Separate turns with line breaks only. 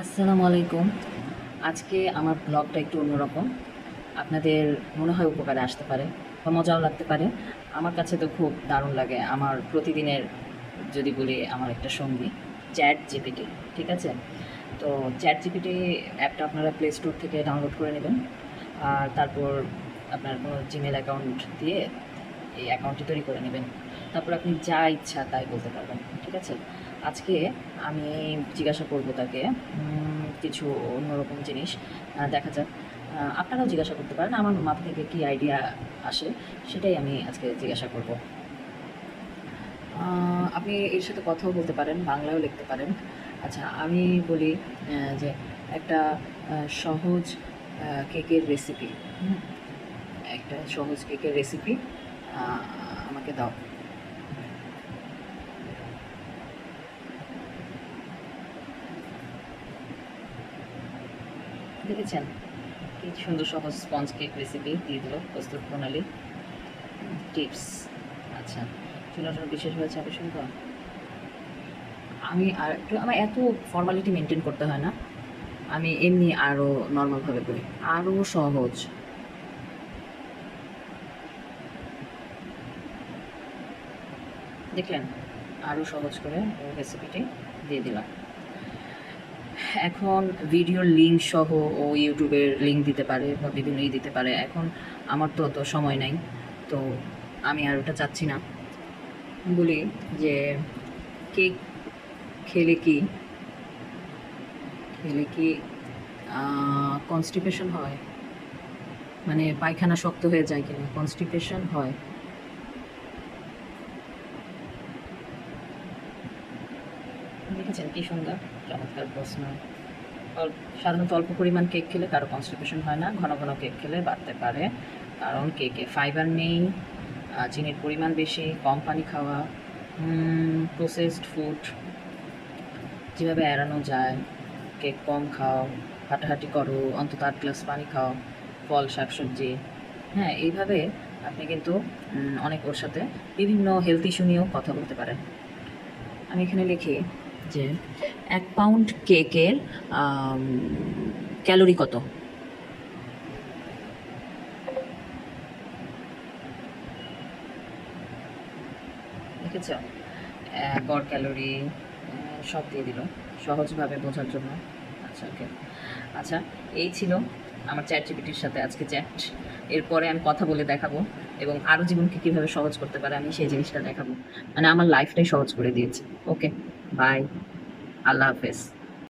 আসসালামু আলাইকুম। আজকে আমার ব্লগটা একটু অন্যরকম। আপনাদের মনে হয় উপকারে আসতে পারে বা মজাও লাগতে পারে। আমার কাছে তো খুব দারুণ লাগে আমার প্রতিদিনের যদি বলি আমার একটা সঙ্গী চ্যাট জিপিটি ঠিক আছে? তো চ্যাট জিপিটি অ্যাপটা আপনারা প্লে স্টোর থেকে ডাউনলোড করে নেবেন। আর তারপর আপনার কোনো জিমেল অ্যাকাউন্ট দিয়ে এই অ্যাকাউন্টটি তৈরি করে নেবেন। তারপর আপনি যা ইচ্ছা তাই বলতে পারবেন, ঠিক আছে? আজকে আমি জিজ্ঞাসা করব তাকে কিছু অন্যরকম জিনিস দেখা যাক। আপনারাও জিজ্ঞাসা করতে পারেন, আমার মাথা থেকে কী আইডিয়া আসে, সেটাই আমি আজকে জিজ্ঞাসা করব। আপনি এর সাথে কথাও বলতে পারেন বাংলাও লিখতে পারেন। আচ্ছা আমি বলি যে একটা সহজ কেকের রেসিপি একটা সহজ কেকের রেসিপি আমাকে দাও। দেখেছেন? কি সুন্দর সহজ স্পঞ্জ কেক রেসিপি দিয়ে দিল প্রস্তুত প্রণালী। টিপস আচ্ছা জন্য বিশেষ হয়েছে আকর্ষণ তো? আমি আর একটু, আমার এত ফর্মালিটি মেনটেন করতে হয় না। আমি এমনি আরও নর্মালভাবে করি আরও সহজ। দেখলেন? আরও সহজ করে রেসিপিটি দিয়ে দিলাম। এখন ভিডিওর লিঙ্ক সহ ও ইউটিউবের লিঙ্ক দিতে পারে বা বিভিন্ন ই দিতে পারে। এখন আমার তো অত সময় নাই, তো আমি আর ওটা চাচ্ছি না। বলি যে, কেক খেলে কি? খেলে কি কনস্টিপেশন হয়? মানে পায়খানা শক্ত হয়ে যায় কিনা? কনস্টিপেশন হয়। দেখেছেন কি সুন্দর? চমৎকার প্রশ্ন। সাধারণত অল্প পরিমাণ কেক খেলে কারও কনস্টিপেশন হয় না, ঘন ঘন কেক খেলে বাড়তে পারে। কারণ কেকে ফাইবার নেই চিনির পরিমাণ বেশি, কম পানি খাওয়া প্রসেসড ফুড যেভাবে এড়ানো যায়, কেক কম খাও, হাঁটাহাঁটি করো, অন্তত আট গ্লাস পানি খাও, ফল, শাকসবজি। হ্যাঁ এইভাবে আপনি কিন্তু অনেক ওর সাথে বিভিন্ন হেলথ ইস্যু নিয়েও কথা বলতে পারেন। আমি এখানে লিখি যে এক পাউন্ড কেকের ক্যালোরি কত? দেখেছ? গড় ক্যালোরি সব দিয়ে দিল। সহজভাবে বোঝার জন্য। আচ্ছা ওকে আচ্ছা এই ছিল আমার চ্যাট জিপিটির সাথে আজকে চ্যাট এরপরে আমি কথা বলে দেখাবো। এবং আরও জীবনকে কীভাবে সহজ করতে পারে আমি সেই জিনিসটা দেখাবো। মানে আমার লাইফটাই সহজ করে দিয়েছে। ওকে বাই আল্লাহ হাফেজ।